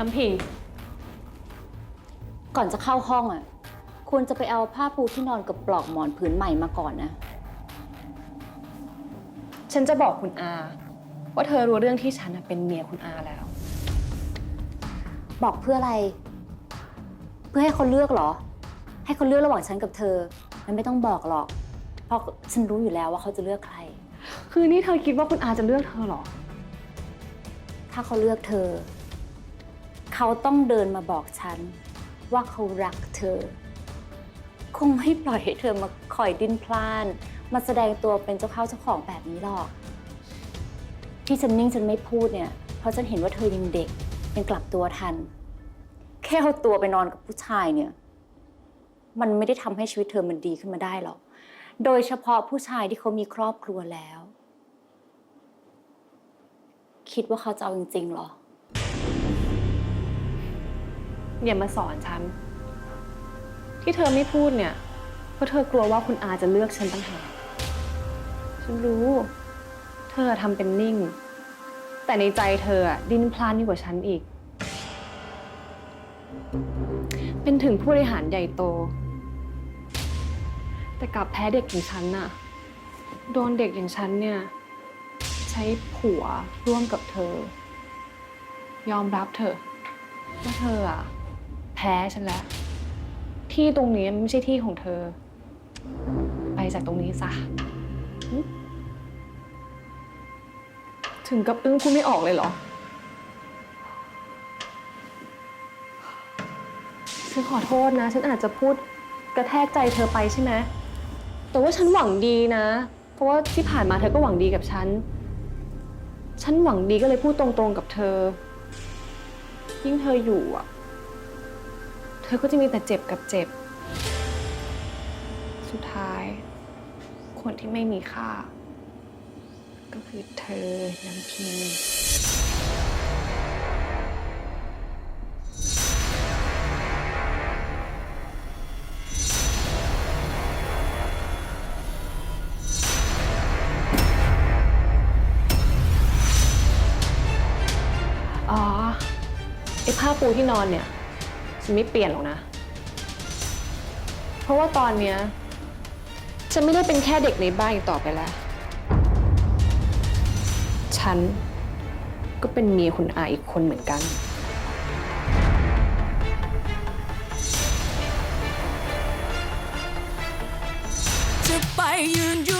น้ำพิง ก่อนจะเข้าห้องอะ ควรจะไปเอาผ้าปูที่นอนกับปลอกหมอนผืนใหม่มาก่อนนะ ฉันจะบอกคุณอา ว่าเธอรู้เรื่องที่ฉันน่ะเป็นเมียคุณอาแล้ว บอกเพื่ออะไร เพื่อให้เขาเลือกเหรอ ให้เขาเลือกระหว่างฉันกับเธอ มันไม่ต้องบอกหรอก เพราะฉันรู้อยู่แล้วว่าเขาจะเลือกใคร คือนี่เธอคิดว่าคุณอาจะเลือกเธอเหรอ ถ้าเขาเลือกเธอ เขาต้องเดินมาบอกฉัน ว่าเขารักเธอ คงไม่ปล่อยให้เธอมาคอยดิ้นพล่าน มาแสดงตัวเป็นเจ้าเข้าเจ้าของแบบนี้หรอก ที่ฉันนิ่งฉันไม่พูดเนี่ย เพราะฉันเห็นว่าเธอยังเด็กยังกลับตัวทัน แค่เอาตัวไปนอนกับผู้ชายเนี่ย มันไม่ได้ทำให้ชีวิตเธอมันดีขึ้นมาได้หรอก โดยเฉพาะผู้ชายที่เขามีครอบครัวแล้ว คิดว่าเขาจะเอาจริงๆหรอ อย่ามาสอนฉัน ที่เธอไม่พูดเนี่ย เพราะเธอกลัวว่าคุณอาจะเลือกฉันต่างหากฉันรู้ เธอทำเป็นนิ่ง แต่ในใจเธออะดิ้นพล่านยิ่งกว่าฉันอีก เป็นถึงผู้บริหารใหญ่โต แต่กลับแพ้เด็กอย่างฉันน่ะ โดนเด็กอย่างฉันเนี่ย ใช้ผัวร่วมกับเธอ ยอมรับเถอะว่าเธออะ พ้ฉันแล้ว ที่ตรงนี้มันไม่ใช่ที่ของเธอ ไปจากตรงนี้ซะ ถึงกับอึ้งพูดไม่ออกเลยเหรอ ฉันขอโทษนะ ฉันอาจจะพูดกระแทกใจเธอไปใช่ไหม แต่ว่าฉันหวังดีนะ เพราะว่าที่ผ่านมาเธอก็หวังดีกับฉัน ฉันหวังดีก็เลยพูดตรงๆกับเธอ ยิ่งเธออยู่อะ ธอก็จะมีแต่เจ็บกับเจ็บ สุดท้าย คนที่ไม่มีค่า ก็คือเธอน้ำพิงอ๋อไอ้ผ้าปูที่นอนเนี่ย ฉันไม่เปลี่ยนหรอกนะ เพราะว่าตอนเนี้ยฉันไม่ได้เป็นแค่เด็กในบ้านอีกต่อไปแล้ว ฉันก็เป็นเมียคุณอาอีกคนเหมือนกันจะไปยืนอยู่